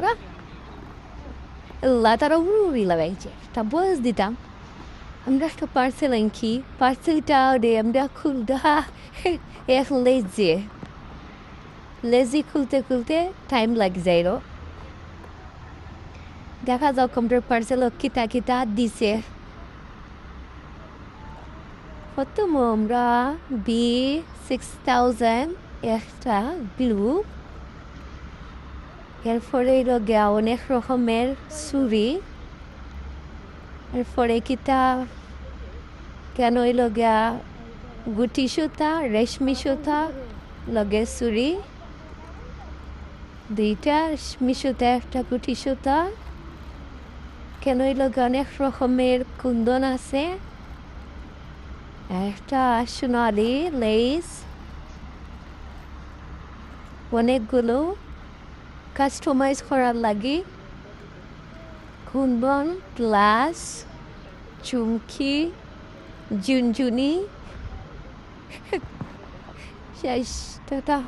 ওরা লাতারা উড়ি লাগাইছে তা বয়স দিতাম আমরা একটা পার্সেল আনকি পার্সেলটা রে আমরা খুলদা এক লেজে লেজি খুলতে খুলতে টাইম লাগে রো দেখা যাও কম্পিউটার পার্সেল কিতা কিতা দিছে কত আমরা বি সিক্স থাউজেন্ড একটা ব্লু এরপরে গিয়া অনেক রকমের ছুরি। এরপরে কিতা, কেন এলো গিয়া গুটি সুতা, রেশমি সুতা লগে ছুরি। দুইটা রেশমি সুতা, একটা গুটি সুতা। কেন এলো গিয়া অনেক রকমের কুন্দন আছে। একটা সোনালি লেস অনেকগুলো। কাস্টমাইজ করার লাগে কুন্দন গ্লাস চুমকি শেষ টাটা